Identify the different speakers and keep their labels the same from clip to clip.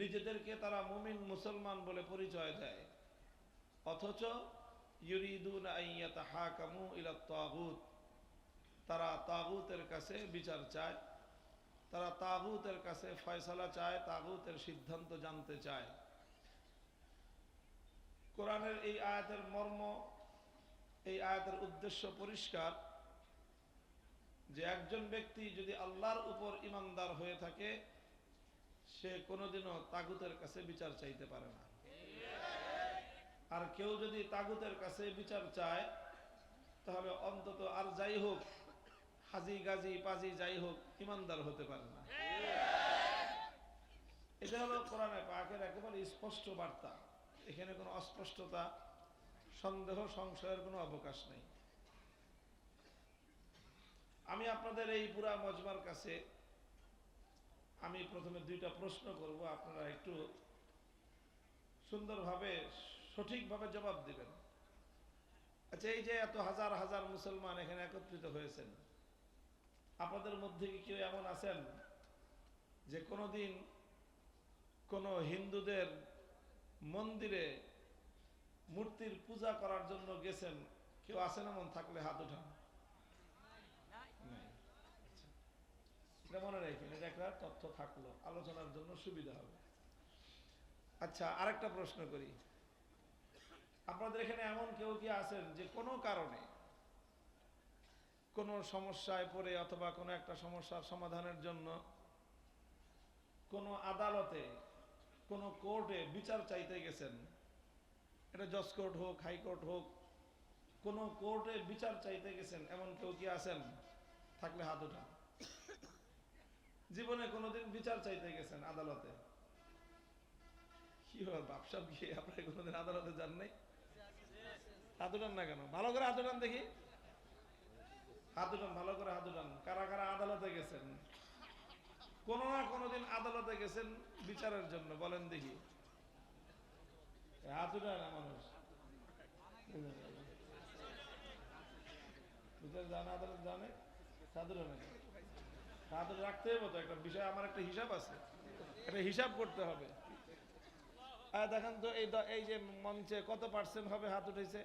Speaker 1: নিজেদেরকে তারা মুমিন মুসলমান বলে পরিচয় দেয়। অথচ তারা তাগুতের কাছে বিচার চায়, তারা তাগুতের কাছে ফয়সালা চায়, তাগুতের সিদ্ধান্ত জানতে চায়। কোরআনের এই আয়াতের মর্ম, এই আয়াতের উদ্দেশ্য পরিষ্কার যে একজন ব্যক্তি যদি আল্লাহর উপর ইমানদার হয়ে থাকে সে কোনোদিনও তাগুতের কাছে বিচার চাইতে পারে না। আর কেউ যদি তাগুতের কাছে বিচার চায়, তাহলে অন্তত আর যাই হোক, হাজি, গাজি, পাজি, যাই হোক, ইমানদার হতে পারে না। এটা হলো কোরআনে পাকের একেবারে স্পষ্ট বার্তা। এখানে কোনো অস্পষ্টতা, সন্দেহ, সংশয়ের কোনো অবকাশ নেই। আমি আপনাদের এই পুরা মজমার কাছে আমি প্রথমে দুইটা প্রশ্ন করব, আপনারা একটু সুন্দরভাবে, সঠিকভাবে জবাব দিবেন। আচ্ছা এই যে এত হাজার হাজার মুসলমান এখানে একত্রিত হয়েছেন, আপনাদের মধ্যে কি কেউ এমন আছেন যে কোনোদিন কোনো হিন্দুদের মন্দিরে মূর্তির পূজা করার জন্য গেছেন? কেউ আছেন এমন থাকলে হাত উঠান নাই। আচ্ছা। এটা মনে রাখেন এটা একটা তথ্য থাকল, আলোচনার জন্য সুবিধা হবে। আচ্ছা আরেকটা প্রশ্ন করি। আপনাদের এখানে এমন কেউ কি আছেন যে কোনো কারণে কোনো সমস্যায় পড়ে অথবা কোনো একটা সমস্যার সমাধানের জন্য কোনো আদালতে, কোনো কোর্টে বিচার চাইতে গেছেন? এটা জজ কোর্ট হোক হাইকোর্ট হোক, কোনো কোর্টে বিচার চাইতে গেছেন? এমন কেউ কি আছেন? থাকলে হাত উঠান জীবনে কোনোদিন বিচার চাইতে গেছেন আদালতে? কি হল বাপসাব গিয়ে আপনার কোনোদিন আদালতে যান নাই? হাত উঠান না কেন? ভালো করে হাত উঠান দেখি। হাত উঠান, ভালো করে হাত উঠান। কারা কারা আদালতে গেছেন? কোন না কোনোদিন আদালতে গেছেন বিচারের জন্য, বলেন দেখি। হাত উঠায় না মানুষ? বিচার জানে, আদালত জানে। সাধুরা নাকি তাদের রাখতে হবে তো, একটা বিষয়, আমার একটা হিসাব আছে। একটা হিসাব করতে হবে। দেখেন তো, এই এই যে মঞ্চে কত পার্সেন্ট হবে হাত উঠেছে?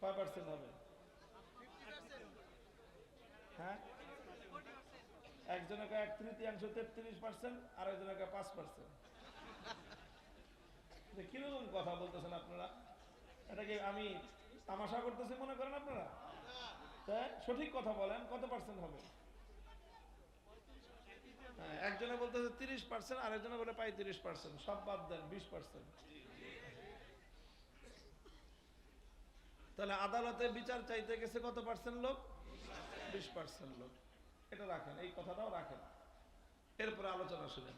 Speaker 1: কয় পার্সেন্ট হবে? হ্যাঁ? একজনকে এক তৃতীয়াংশ তেত্রিশ পার্সেন্ট আর একজনকে পাঁচ পার্সেন্ট কীরকম কথা বলতেছেন আপনারা? এটা কি আমি তামাশা করতেছি মনে করেন আপনারা? সঠিক কথা বলেন কত পার্সেন্ট হবে? হ্যাঁ, একজনে বলতেছে তিরিশ পার্সেন্ট আর একজনে বলে পঁয়ত্রিশ পার্সেন্ট সব বাদ দেন বিশ পার্সেন্ট তাহলে আদালতে বিচার চাইতে গেছে কত পার্সেন্ট লোক? বিশ পার্সেন্ট লোক। এটা রাখেন এই কথাটাও রাখেন। এরপরে আলোচনা শুনেন।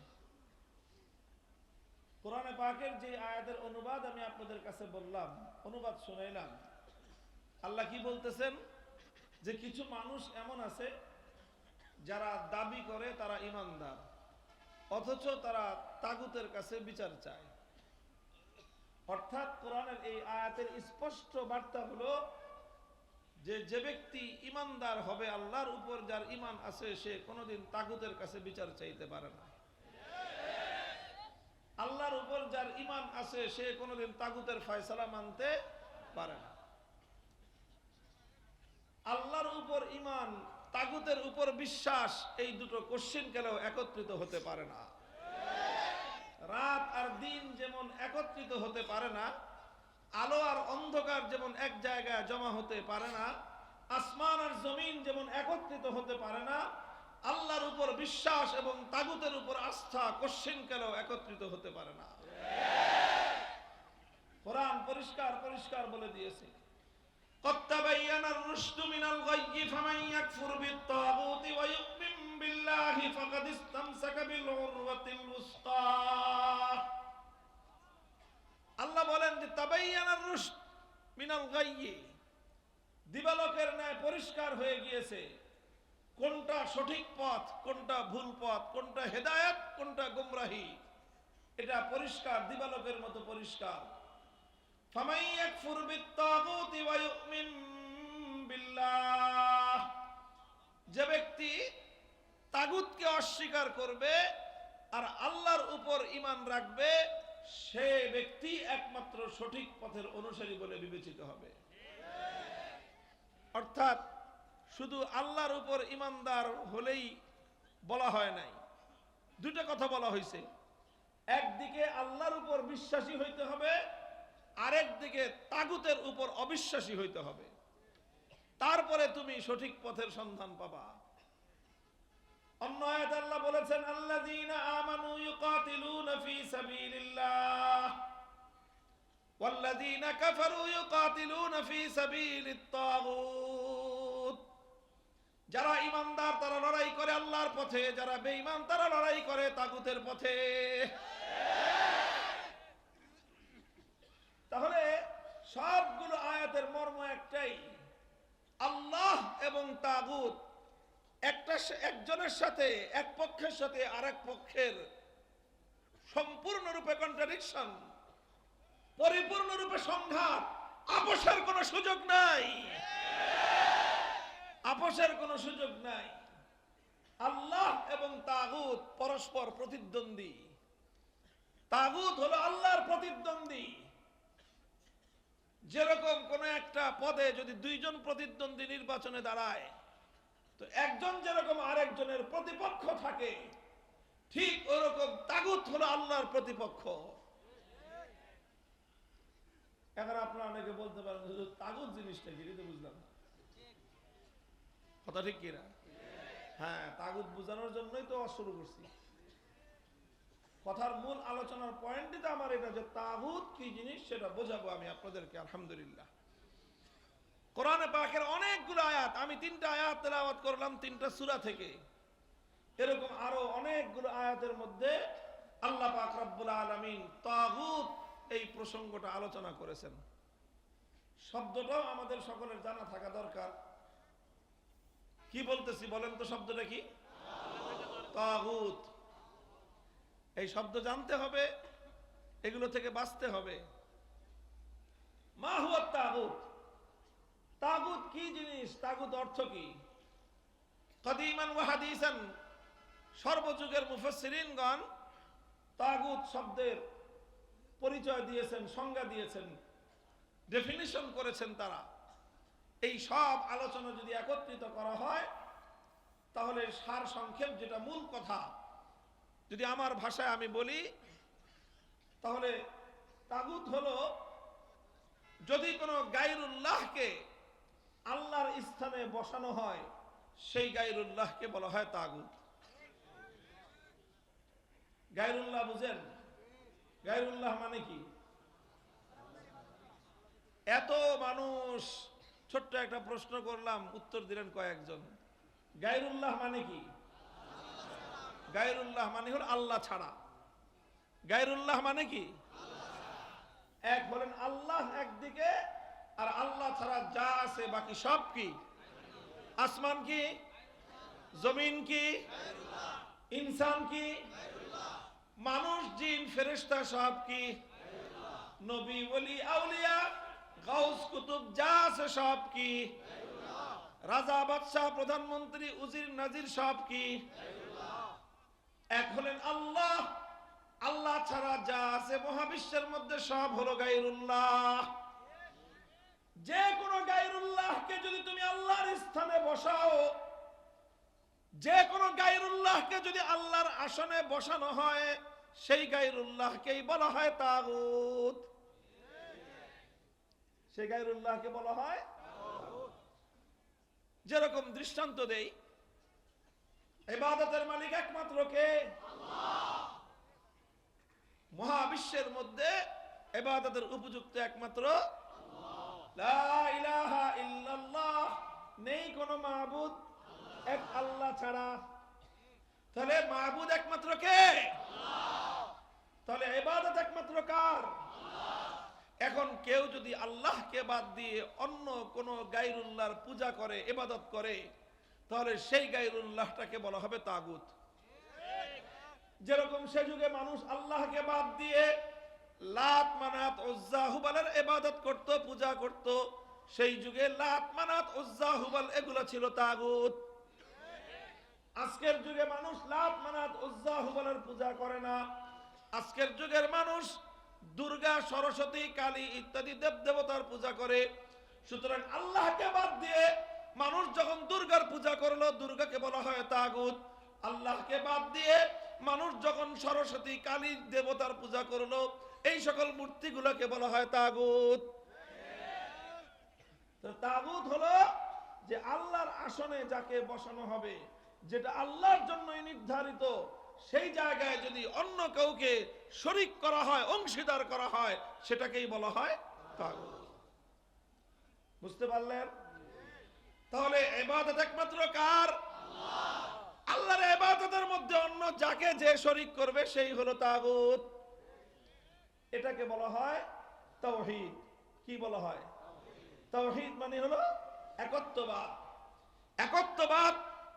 Speaker 1: কোরআনে পাকের যে আয়াতের অনুবাদ আমি আপনাদের কাছে বললাম অনুবাদ শুনাইলাম। আল্লাহ কি বলতেছেন? যে কিছু মানুষ এমন আছে যারা দাবি করে তারা ইমানদার, অথচ তারা তাগুতের কাছে বিচার চায়। অর্থাৎ কোরআনের এই আয়াতের স্পষ্ট বার্তা হলো যে যে ব্যক্তি ইমানদার হবে আল্লাহর উপর যার ইমান আছে, সে কোনোদিন তাগুতের কাছে বিচার চাইতে পারে না। আল্লাহর উপর যার ইমান আছে, সে কোনোদিন তাগুতের ফয়সালা মানতে পারে না। আল্লাহর উপর ইমান তাগুতের উপর বিশ্বাস, এই দুটো কোশ্চিন কেলেও একত্রিত হতে পারে না। রাত আর দিন যেমন একত্রিত হতে পারে না, আলো আর অন্ধকার যেমন এক জায়গায় জমা হতে পারে না, আসমান আর জমিন যেমন একত্রিত হতে পারে না, আল্লাহর উপর বিশ্বাস এবং তাগুতের উপর আস্থা কোশ্চিন কেলেও একত্রিত হতে পারে না। কোরআন পরিষ্কার পরিষ্কার বলে দিয়েছে। قد تبين الرشد من الغي فمن يكفر بالطاغوت ويؤمن بالله فقد استمسك بالعروة الوثقى আল্লাহ বলেন যে তাবাইয়ানার রুশদ মিনাল গাইয়ি দিবালোকের ন্যায় পরিষ্কার হয়ে গিয়েছে কোনটা সঠিক পথ কোনটা ভুল পথ কোনটা হেদায়েত কোনটা গুমরাহি এটা পরিষ্কার দিবালোকের মতো পরিষ্কার فمن يكفر بالطاغوت ويؤمن بالله যে ব্যক্তি তাগুতকে অস্বীকার করবে আর ইমান রাখবে সে ব্যক্তি একমাত্র সঠিক পথের অনুসারী বলে বিবেচিত হবে অর্থাৎ শুধু আল্লাহর উপর ইমানদার হলেই বলা হয় নাই দুটো কথা বলা হয়েছে একদিকে আল্লাহর উপর বিশ্বাসী হইতে হবে আরেক দিকে তাগুতের উপর অবিশ্বাসী হইতে হবে তারপরে তুমি সঠিক পথের সন্ধান পাবা অন্য আয়াত আল্লাহ বলেছেন আল্লাযীনা আমানু ইউকাতিলুনা ফি সাবিলিল্লাহ والذين كفروا يقاتلون في سبيل الطاغوت যারা ইমানদার তারা লড়াই করে আল্লাহর পথে যারা বেঈমান তারা লড়াই করে তাগুতের পথে তাহলে সবগুলো আয়াতের মর্ম একটাই। আল্লাহ এবং তাগুত একটা একজনের সাথে, এক পক্ষের সাথে আরেক পক্ষের সম্পূর্ণরূপে কন্ট্রাডিকশন পরিপূর্ণরূপে সংঘাত, আপোষের কোনো সুযোগ নাই। আপোষের কোনো সুযোগ নাই। আল্লাহ এবং তাগুত পরস্পর প্রতিদ্বন্দ্বী। তাগুত হলো আল্লাহর প্রতিদ্বন্দ্বী। যেরকম কোন একটা পদে যদি দুইজন প্রতিদ্বন্দ্বী নির্বাচনে দাঁড়ায়, তো একজন যেরকম আরেকজনের প্রতিপক্ষ থাকে, ঠিক ওরকম তাগুত হলো আল্লাহর প্রতিপক্ষ। এখন আপনারা অনেকে বলতে পারেন তাগুত জিনিসটা কি? বুঝলাম। কথা ঠিক কিনা? হ্যাঁ তাগুত বোঝানোর জন্যই তো শুরু করছি। কথার মূল আলোচনার পয়েন্টই তো আমার এটা যে তাগুত কি জিনিস সেটা বোঝাবো আমি আপনাদেরকে, আলহামদুলিল্লাহ। কোরআনে পাকের অনেকগুলো আয়াত, আমি তিনটা আয়াত তেলাওয়াত করলাম তিনটা সূরা থেকে। এরকম আরও অনেকগুলো আয়াতের মধ্যে আল্লাহ পাক রব্বুল আলামিন তাগুত এই প্রসঙ্গটা আলোচনা করেছেন। শব্দটাও আমাদের সকলের জানা থাকা দরকার। কি বলতেছি বলেন তো শব্দটা কি? তাগুত। এই শব্দ জানতে হবে, এগুলো থেকে বাঁচতে হবে। মা হুয়া তাগুত। তাগুত কি জিনিস? তাগুত অর্থ কি? কদিমান ওয়া হাদিসান। সর্বযুগের মুফাসসিরিনগণ তাগুত শব্দের পরিচয় দিয়েছেন, সংজ্ঞা দিয়েছেন ডেফিনিশন করেছেন তারা। এই সব আলোচনা যদি একত্রিত করা হয়, তাহলে সার সংক্ষেপ যেটা মূল কথা যদি আমার ভাষায় আমি বলি, তাহলে তাগুত হলো, যদি কোনো গাইরুল্লাহকে আল্লাহর স্থানে বসানো হয়, সেই গাইরুল্লাহকে বলা হয় তাগুত। গাইরুল্লাহ বুঝেন? গাইরুল্লাহ মানে কি? এত মানুষ, ছোট্ট একটা প্রশ্ন করলাম, উত্তর দিলেন কয়েকজন। গাইরুল্লাহ মানে কি? গায়রুল্লাহ মানে হল আল্লাহ ছাড়া। গায়রুল্লাহ মানে কি? এক বলেন আল্লাহ একদিকে, আর আল্লাহ ছাড়া যা আছে বাকি সব কি? আসমান কি? জমিন কি? ইনসান কি? মানুষ, জিন, ফেরেশতা সব কি? নবী বলি আউলিয়া, গাউস, কুতুব, যা আছে সব কি? রাজা, বাদশাহ, প্রধানমন্ত্রী, উজির, নাজির সব কি? এক হলেন আল্লাহ। আল্লাহ ছাড়া যা আছে মহাবিশ্বের মধ্যে সব হলো গাইরুল্লাহ যে কোনো গাইরুল্লাহকে যদি তুমি আল্লাহর স্থানে বসাও, যে কোনো গাইরুল্লাহকে যদি আল্লাহর আসনে বসানো হয়, সেই গাইরুল্লাহকেই বলা হয় তাগুত। সেই গাইরুল্লাহকে বলা হয় যেরকম দৃষ্টান্ত দেই ইবাদতের মালিক একমাত্র কে? মহাবিশ্বের মধ্যে ইবাদতের উপযুক্ত একমাত্র নেই কোনো মাহবুদ এক আল্লাহ ছাড়া। তাহলে মাহবুদ একমাত্র কে? তাহলে এবাদত একমাত্র কার? এখন কেউ যদি আল্লাহকে বাদ দিয়ে অন্য কোন গাইরুল্লাহর পূজা করে এবাদত করে তাহলে সেই গাইরুল্লাহটাকে বলা হবে তাগুত। যেরকম সে যুগে মানুষ আল্লাহকে বাদ দিয়ে লাত মানাত উজ্জা হুবালের ইবাদত করত, পূজা করত, সেই যুগে লাত মানাত উজ্জা হুবাল এগুলো ছিল তাগুত। আজকের যুগে মানুষ লাত মানাত উজ্জা হুবালের পূজা করে না। আজকের যুগের মানুষ দুর্গা, সরস্বতী, কালী ইত্যাদি দেব দেবতার পূজা করে। সুতরাং আল্লাহকে বাদ দিয়ে মানুষ যখন দুর্গার পূজা করল, দুর্গাকে বলা হয় তাগুত। আল্লাহকে বাদ দিয়ে মানুষ যখন সরস্বতী কালী দেবতার পূজা করল, এই সকল মূর্তিগুলোকে বলা হয় তাগুত। তাগুত হলো যে আল্লাহর আসনে যাকে বসানো হবে, যেটা আল্লাহর জন্যই নির্ধারিত, সেই জায়গায় যদি অন্য কাউকে শরিক করা হয়, অংশীদার করা হয়, সেটাকেই বলা হয় তাগুত। বুঝতে পারলেন? তাহলে এবাদত একমাত্র কার? আল্লাহর এবাদতের মধ্যে অন্য যাকে যে শরিক করবে সেই হলো তাগুত। এটাকে বলা হয় তাওহীদ। কি বলা হয়? তাওহীদ মানে হলো একত্ববাদ। একত্ববাদ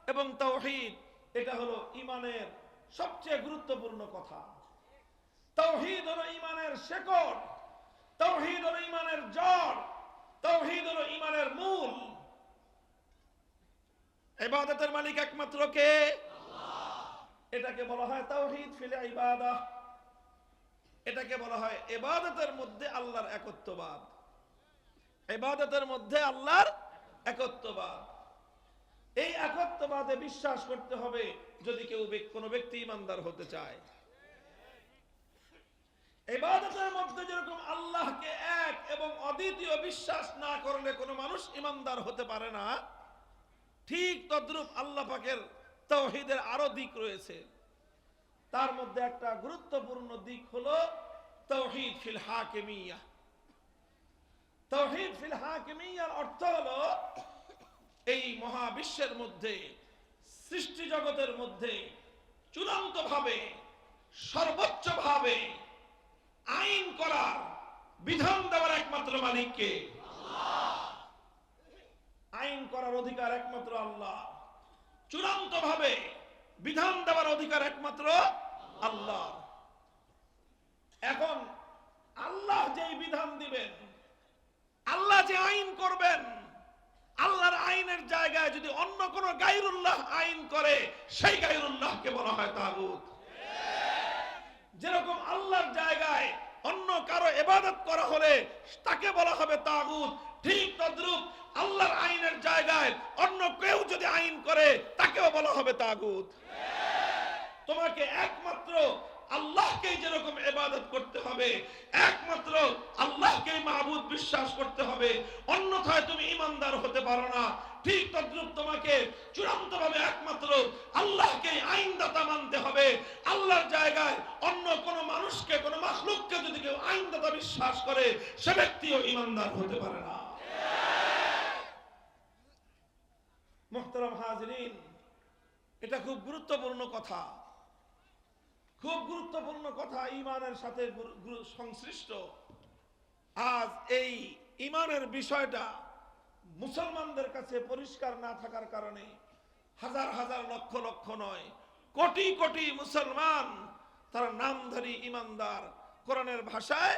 Speaker 1: এবং তাওহীদ, এটা হলো ইমানের সবচেয়ে গুরুত্বপূর্ণ কথা। তাওহীদ হলো ইমানের শেকড়। তাওহীদ হলো ইমানের জড়। তাওহীদ হলো ইমানের মূল। ইবাদতের মালিক একমাত্র কে? এটাকে বলা হয় তাওহীদ ফিল ইবাদাহ এটাকে বলা হয় ইবাদতের মধ্যে আল্লাহর একত্ববাদ। ইবাদতের মধ্যে আল্লাহর একত্ববাদ। এই একত্ববাদে বিশ্বাস করতে হবে যদি কেউ কোনো ব্যক্তি ইমানদার হতে চায়। ইবাদতের মধ্যে যেরকম আল্লাহকে এক এবং অদ্বিতীয় বিশ্বাস না করলে কোনো মানুষ ইমানদার হতে পারে না ঠিক তদ্রূপ আল্লাহ পাকের তৌহিদের আরও দিক রয়েছে। তার মধ্যে একটা গুরুত্বপূর্ণ দিক হলো তৌহিদ ফিল হাকিমিয়া। তৌহিদ ফিল হাকিমিয়ার অর্থ হলো এই মহাবিশ্বের মধ্যে, সৃষ্টি জগতের মধ্যে চূড়ান্ত ভাবে সর্বোচ্চ ভাবে আইন করার বিধান দেওয়ার একমাত্র মালিককে আইন করার অধিকার একমাত্র আল্লাহ। চূড়ান্ত ভাবে বিধান দেওয়ার অধিকার একমাত্র আল্লাহ। এখন আল্লাহ যেই বিধান দিবেন, আল্লাহ যে আইন করবেন, আল্লাহর আইনের জায়গায় যদি অন্য কোন গাইরুল্লাহ আইন করে, সেই গাইরুল্লাহকে বলা হয় তাগুত। যেরকম আল্লাহর জায়গায় অন্য কারও এবাদত করা হলে তাকে বলা হবে তাগুত। ঠিক তদ্রুপ আল্লাহর আইনের জায়গায় অন্য কেউ যদি আইন করে, তাকেও বলা হবে তাগুত। তোমাকে একমাত্র আল্লাহকেই যেরকম এবাদত করতে হবে, একমাত্র আল্লাহকেই মাহবুদ বিশ্বাস করতে হবে, অন্যথায় তুমি ইমানদার হতে পারো না। ঠিক তদ্রুপ তোমাকে চূড়ান্ত ভাবে একমাত্র আল্লাহকেই আইনদাতা মানতে হবে। আল্লাহর জায়গায় অন্য কোন মানুষকে, কোন মাখলুককে যদি কেউ আইনদাতা বিশ্বাস করে, সে ব্যক্তিও ইমানদার হতে পারে না। মোহতরম হাজরিন, এটা খুব গুরুত্বপূর্ণ কথা। খুব গুরুত্বপূর্ণ কথা ইমানের সাথে সংশ্লিষ্ট। আজ এই ইমানের বিষয়টা মুসলমানদের কাছে পরিষ্কার না থাকার কারণে হাজার হাজার, লক্ষ লক্ষ নয়, কোটি কোটি মুসলমান তারা নামধারী ইমানদার। কোরআনের ভাষায়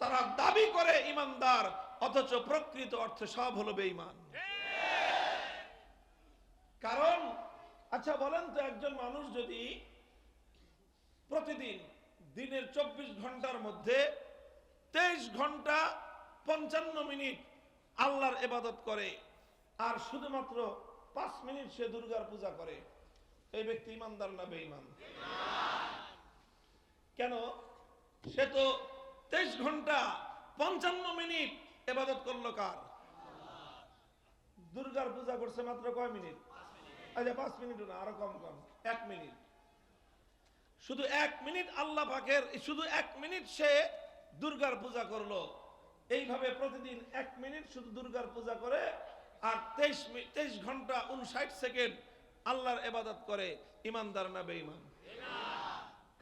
Speaker 1: তারা দাবি করে ইমানদার অথচ প্রকৃত অর্থে সব হলো বেঈমান। কারণ আচ্ছা বলেন তো একজন মানুষ যদি প্রতিদিন দিনের চব্বিশ ঘণ্টার মধ্যে তেইশ ঘণ্টা পঞ্চান্ন মিনিট আল্লাহর এবাদত করে, আর শুধুমাত্র পাঁচ মিনিট সে দুর্গার পূজা করে, এই ব্যক্তি ইমানদার না বেঈমান? কেন? সে তো তেইশ ঘণ্টা পঞ্চান্ন মিনিট এবাদত করল কার? দুর্গার পূজা করছে মাত্র কয় মিনিট? আচ্ছা পাঁচ মিনিট না, আরও কম কম, এক মিনিট। শুধু এক মিনিট আল্লাহ পাকের, শুধু এক মিনিট সে দুর্গার পূজা করল। এইভাবে প্রতিদিন এক মিনিট শুধু দুর্গার পূজা করে, আর তেইশ তেইশ ঘণ্টা উনষাট সেকেন্ড আল্লাহর এবাদত করে। ইমানদার না বেঈমান?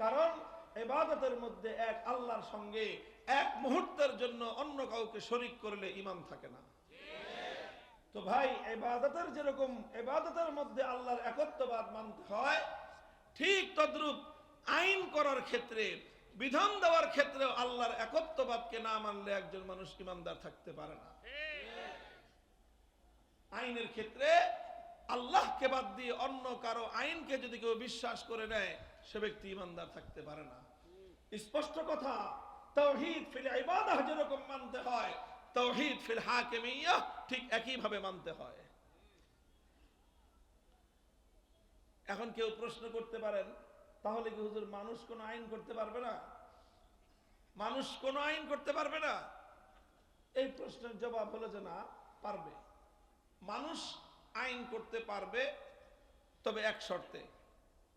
Speaker 1: কারণ এবাদতের মধ্যে এক আল্লাহর সঙ্গে এক মুহূর্তের জন্য অন্য কাউকে শরিক করলে ইমান থাকে না। তো ভাই, এবাদতের যেরকম, এবাদতের মধ্যে আল্লাহর একত্ববাদ মানতে হয়, ঠিক তদ্রূপ আইন করার ক্ষেত্রে, বিধান দেওয়ার ক্ষেত্রে আল্লাহর একত্ববাদকে না মানলে একজন মানুষ ইমানদার থাকতে পারে না। আইনের ক্ষেত্রে আল্লাহকে বাদ দিয়ে অন্য কারও আইনকে যদি কেউ বিশ্বাস করে নেয়, সে ব্যক্তি ইমানদার থাকতে পারে না। স্পষ্ট কথা তৌহিদ ফিল ইবাদাহ যেরকম মানতে হয় তৌহিদ ফিল হাকিমিয়াহ ঠিক একই ভাবে মানতে হয়। এখন কেউ প্রশ্ন করতে পারেন তাহলে কি হুজুর মানুষ কোন আইন করতে পারবে না? মানুষ কোন আইন করতে পারবে না? এই প্রশ্নের জবাব হলো যে না পারবে। মানুষ আইন করতে পারবে তবে এক শর্তে।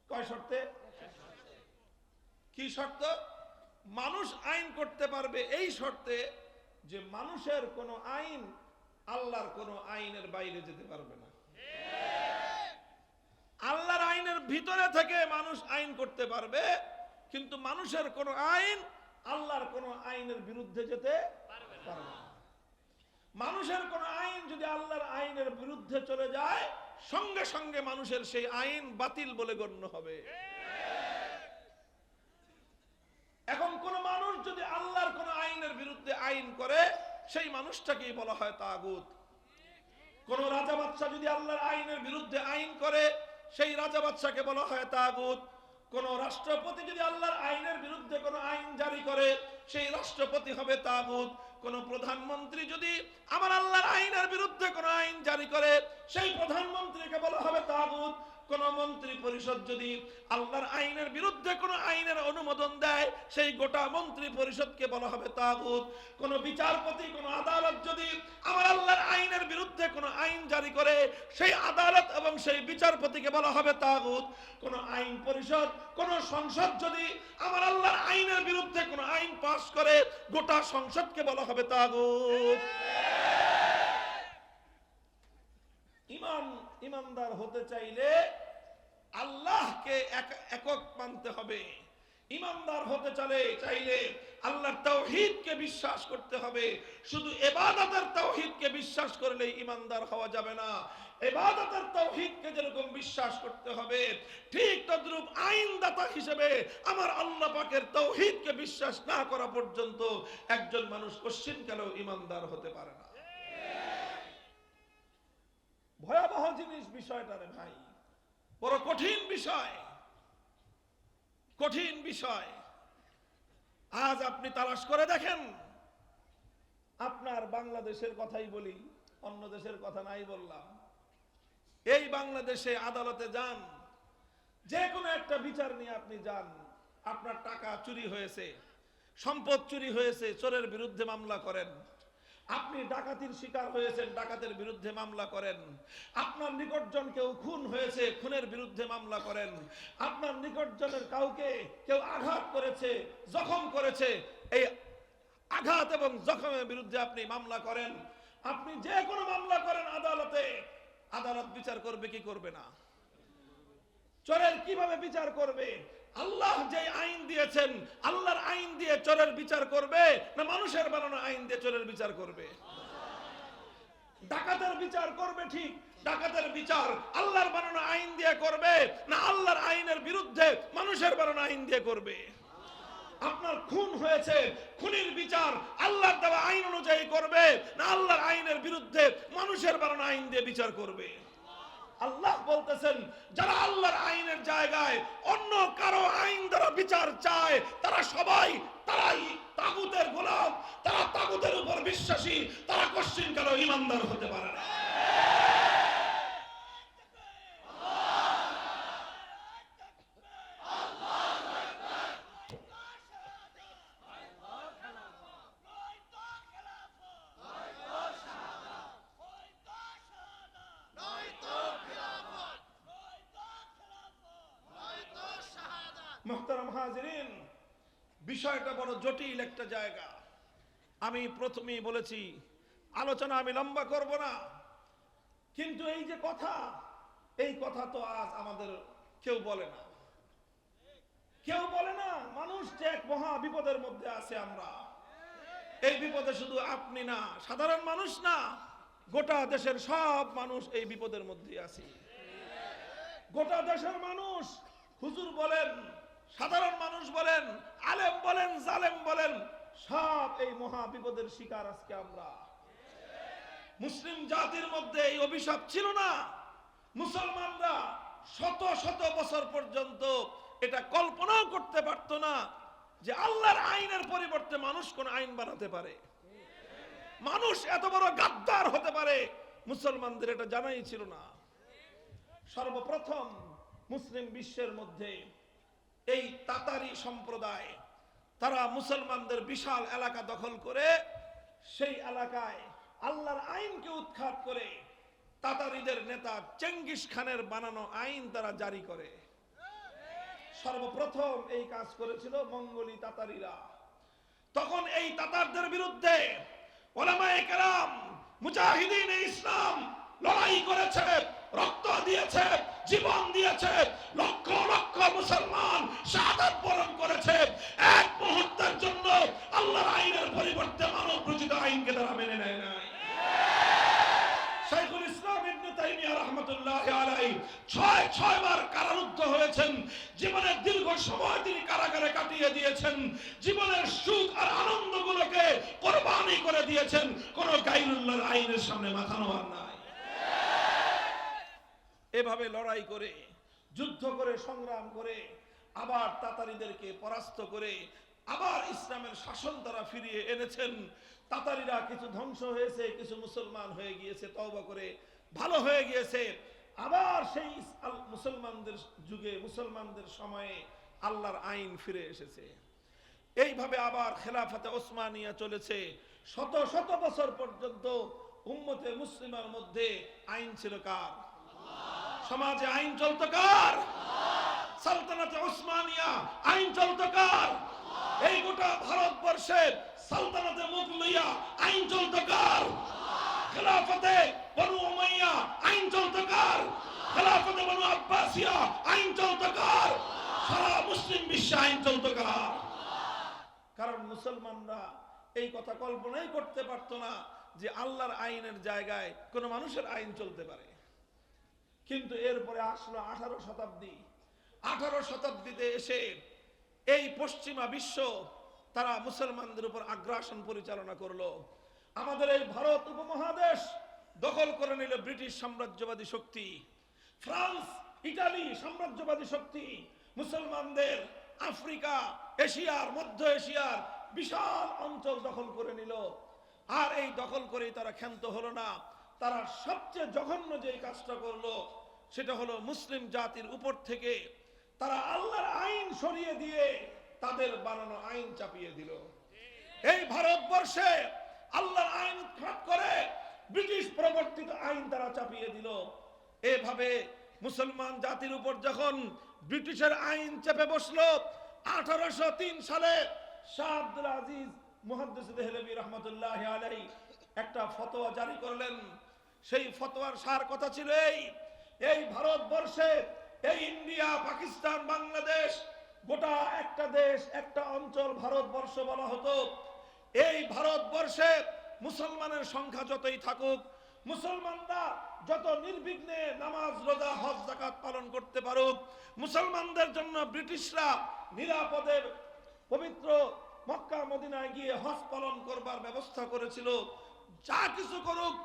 Speaker 1: কয় শর্তে। কি শর্ত? মানুষ আইন করতে পারবে এই শর্তে যে মানুষের কোন আইন আল্লাহর কোন আইনের বাইরে যেতে পারবে না। আল্লাহর আইনের ভিতরে থেকে মানুষ আইন করতে পারবে, কিন্তু মানুষের কোন আইন আল্লাহর কোন আইনের বিরুদ্ধে যেতে পারবে না। মানুষের কোন আইন যদি আল্লাহর আইনের বিরুদ্ধে চলে যায়, সঙ্গে সঙ্গে মানুষের সেই আইন বাতিল বলে গণ্য হবে এখন কোন মানুষ যদি আল্লাহর কোন আইনের বিরুদ্ধে আইন করে, সেই মানুষটাকেই বলা হয় তাগুত। কোন রাজা বাদশাহ যদি আল্লাহর আইনের বিরুদ্ধে আইন করে, সেই রাজা বাদশাকে বলা হয় তাগুত। কোন রাষ্ট্রপতি যদি আল্লাহর আইনের বিরুদ্ধে কোন আইন জারি করে, সেই রাষ্ট্রপতি হবে তাগুত। কোন প্রধানমন্ত্রী যদি আমার আল্লাহর আইনের বিরুদ্ধে কোন আইন জারি করে, সেই প্রধানমন্ত্রীকে বলা হবে তাগুত। কোন মন্ত্রী পরিষদ যদি আল্লাহর আইনের বিরুদ্ধে কোন আইনের অনুমোদন দেয়, সেই গোটা মন্ত্রী পরিষদকে বলা হবে তাগুত। কোন বিচারপতি, কোন আদালত যদি আমার আল্লাহর আইনের বিরুদ্ধে কোন আইন জারি করে, সেই আদালত এবং সেই বিচারপতিকে বলা হবে তাগুত। কোন আইন পরিষদ, কোন সংসদ যদি আমার আল্লাহর আইনের বিরুদ্ধে কোন আইন পাশ করে, গোটা সংসদকে বলা হবে তাগুত। ইমাম ইমানদার হতে চাইলে আল্লাহকে একক মানতে হবে। ইমানদার হতে চাইলে চাইলে আল্লাহর তাওহীদকে বিশ্বাস করতে হবে। শুধু এবাদতের তাওহীদকে বিশ্বাস করলে ইমানদার হওয়া যাবে না। এবাদতের তাওহীদকে যেরকম বিশ্বাস করতে হবে, ঠিক তদ্রূপ আইনদাতা হিসেবে আমার আল্লাহ পাকের তাওহীদকে বিশ্বাস না করা পর্যন্ত একজন মানুষ কোশ্চিনকালেও ইমানদার হতে পারে না? ভয়াবহ জিনিস বিষয়টা রে ভাই। বড় কঠিন বিষয়। কঠিন বিষয়। আজ আপনি তালাশ করে দেখেন। আপনার বাংলাদেশের কথাই বলি, অন্য দেশের কথা নাই বললাম। এই বাংলাদেশে আদালতে যান। যে কোনো একটা বিচার নিয়ে আপনি যান। আপনার টাকা চুরি হয়েছে, সম্পদ চুরি হয়েছে, চোরের বিরুদ্ধে মামলা করেন। আপনি ডাকাতির শিকার হয়েছেন, ডাকাতের বিরুদ্ধে মামলা করেন। আপনার নিকটজন কেউ খুন হয়েছে, খুনের বিরুদ্ধে মামলা করেন। আপনার নিকটজনের কাউকে কেউ আঘাত করেছে, জখম করেছে, এই আঘাত এবং জখমের বিরুদ্ধে আপনি মামলা করেন। আপনি যে কোনো মামলা করেন আদালতে। আদালত বিচার করবে কি করবে না? চোরের কীভাবে বিচার করবে? আল্লাহ যে আইন দিয়েছেন, আল্লাহর আইন দিয়ে চোরের বিচার করবে না মানুষের বানানো আইন দিয়ে চোরের বিচার করবে? ডাকাতের বিচার করবে ঠিক, ডাকাতের বিচার আল্লাহর বানানো আইন দিয়ে করবে না আল্লাহর আইনের বিরুদ্ধে মানুষের বানানো আইন দিয়ে করবে? আপনার খুন হয়েছে, খুনির বিচার আল্লাহর দেওয়া আইন অনুযায়ী করবে না আল্লাহর আইনের বিরুদ্ধে মানুষের বানানো আইন দিয়ে বিচার করবে? আল্লাহ বলতেছেন, যারা আল্লাহর আইনের জায়গায় অন্য কারও আইন দ্বারা বিচার চায়, তারা সবাই তারাই তাগুতের গোলাম। তারা তাগুতের উপর বিশ্বাসী, তারা কশ্চিন কারও ইমানদার হতে পারে না? হাজিরিন, বিষয়টা বড় জটিল একটা জায়গা। আমি প্রথমেই বলেছি, আলোচনা আমি লম্বা করব না। কিন্তু এই যে কথা, এই কথা তো আজ আমাদের কেউ বলে না। কেউ বলে না, মানুষ যে এক মহা বিপদের মধ্যে আছে আমরা। এই বিপদে শুধু আপনি না, সাধারণ মানুষ না, গোটা দেশের সব মানুষ এই বিপদের মধ্যে আছে। গোটা দেশের মানুষ, হুজুর বলেন সাধারণ মানুষ বলেন, আলেম বলেন, জালেম বলেন, সব এই মহা বিপদের শিকার আজকে আমরা। মুসলিম জাতির মধ্যে এই অভিশাপ ছিল না। মুসলমানরা শত শত বছর পর্যন্ত এটা কল্পনাও করতে পারত না যে আল্লাহর আইনের পরিবর্তে মানুষ কোন আইন বানাতে পারে। মানুষ এত বড় গাদ্দার হতে পারে, মুসলমানদের এটা জানাই ছিল না। সর্বপ্রথম মুসলিম বিশ্বের মধ্যে এই তাতারি সম্প্রদায়, তারা মুসলমানদের বিশাল এলাকা দখল করে, সেই এলাকায় আল্লাহর আইনকে উৎখাত করে তাতারিদের নেতা চেঙ্গিস খানের বানানো আইন তারা জারি করে। সর্বপ্রথম এই কাজ করেছিল মঙ্গলি তাতারিরা। তখন এই তাতারদের বিরুদ্ধে ওলামায়ে কেরাম মুজাহিদিন ইসলাম লড়াই করেছে। রক্ত দিয়েছে, জীবন দিয়েছে, লক্ষ লক্ষ মুসলমান শাহাদাত বরণ করেছে। এক মুহূর্তের জন্য আল্লাহর আইনের পরিবর্তে মানব রচিত আইনকে তারা মেনে নেয় নাই। শাইখুল ইসলাম ইবনে তাইমিয়া রাহমাতুল্লাহি আলাইহি ছয় বার কারারুদ্ধ হয়েছেন। জীবনের দীর্ঘ সময় তিনি কারাগারে কাটিয়ে দিয়েছেন। জীবনের সুখ আর আনন্দগুলোকে কোরবানি করে দিয়েছেন। কোন গাইরুল্লাহর আইনের সামনে মাথা নোয়ার নাই। এভাবে লড়াই করে, যুদ্ধ করে, সংগ্রাম করে, আবার তাতারিদেরকে পরাস্ত করে, আবার ইসলামের শাসন তারা ফিরিয়ে এনেছেন। তাতারিরা কিছু ধ্বংস হয়েছে, কিছু মুসলমান হয়ে গিয়েছে, তওবা করে ভালো হয়ে গিয়েছে। আবার সেই মুসলমানদের যুগে, মুসলমানদের সময়ে আল্লাহর আইন ফিরে এসেছে। এইভাবে আবার খেলাফতে ওসমানিয়া চলেছে। শত শত বছর পর্যন্ত উম্মতে মুসলিমার মধ্যে আইন ছিল কার? সমাজে আইন চলত কার? সালতানাতে ওসমানিয়া, আইন চলত কার? এই গোটা ভারতবর্ষের সালতানাতে মুগলিয়া আইন চলত কার? খেলাফতে বনু উমাইয়া, আইন চলত কার? খেলাফতে বনু আব্বাসিয়া, আইন চলত কার? সারা মুসলিম বিশ্বে আইন চলত কার? কারণ মুসলমানরা এই কথা কল্পনাই করতে পারতো না যে আল্লাহর আইনের জায়গায় কোনো মানুষের আইন চলতে পারে। কিন্তু এরপরে আসলো আঠারো শতাব্দী। আঠারো শতাব্দীতে এসে এই পশ্চিমা বিশ্ব তারা মুসলমানদের উপর আগ্রাসন পরিচালনা করল। আমাদের এই ভারত উপমহাদেশ দখল করে নিল ব্রিটিশ সাম্রাজ্যবাদী শক্তি। ফ্রান্স, ইটালি সাম্রাজ্যবাদী শক্তি। মুসলমানদের আফ্রিকা, এশিয়ার, মধ্য এশিয়ার বিশাল অঞ্চল দখল করে নিল। আর এই দখল করেই তারা ক্ষান্ত হলো না। তারা সবচেয়ে জঘন্য যে কাজটা করল, সেটা হলো মুসলিম জাতির উপর থেকে তারা আল্লাহর আইন সরিয়ে দিয়ে তাদের বানানো আইন চাপিয়ে দিল। এই ভারতবর্ষে আল্লাহর আইন উৎখাত করে ব্রিটিশ প্রবর্তিত আইন তারা চাপিয়ে দিল। এভাবে মুসলমান জাতির উপর যখন ব্রিটিশের আইন চেপে বসল, আঠারোশো সালে শাহ আজিজ দেহলভী রহমতুল্লাহ আলাই একটা ফতোয়া জারি করলেন সেই ফতোয়ার সার কথা ছিল এই। এই ভারতবর্ষে, এই ইন্ডিয়া, পাকিস্তান, বাংলাদেশ, গোটা একটা দেশ, একটা অঞ্চল ভারতবর্ষ বলা হতো। এই ভারতবর্ষে মুসলমানের সংখ্যা যতই থাকুক, মুসলমানরা যত নির্বিঘ্নে নামাজ, রোজা, হজ জাকাত পালন করতে পারুক, মুসলমানদের জন্য ব্রিটিশরা নিরাপদের, পবিত্র মক্কা, মদিনায় গিয়ে হজ পালন করবার ব্যবস্থা করেছিল। যা কিছু করুক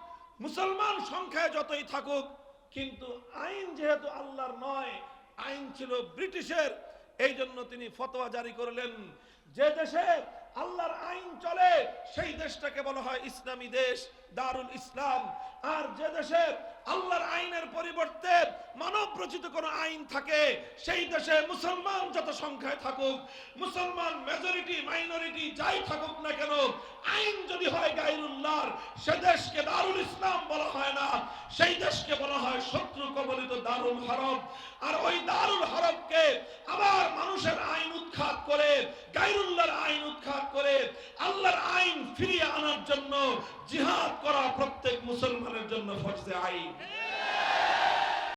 Speaker 1: মুসলমান সংখ্যায় যতই থাকুক, কিন্তু আইন যেহেতু আল্লাহর নয়, আইন ছিল ব্রিটিশের, এই জন্য তিনি ফতোয়া জারি করলেন। যে দেশে আল্লাহর আইন চলে, সেই দেশটাকে বলা হয় ইসলামী দেশ। দারুল ইসলাম। আর যে দেশে আল্লাহর আইনের পরিবর্তে মানব রচিত কোন আইন থাকে, সেই দেশে মুসলমান যত সংখ্যায় থাকুক, মুসলমান মেজরিটি মাইনরিটি যাই থাকুক না কেন, আইন যদি হয় গাইরুল্লাহর, সে দেশকে দারুল ইসলাম বলা হয় না। সেই দেশকে বলা হয় শত্রু কবলিত দারুল হরব। আর ওই দারুল হরবকে আবার মানুষের আইন উৎখাত করে, গাইরুল্লাহর আইন উৎখাত করে, আল্লাহর আইন ফিরিয়ে আনার জন্য জিহাদ করা প্রত্যেক মুসলমানের জন্য ফরজে আইন।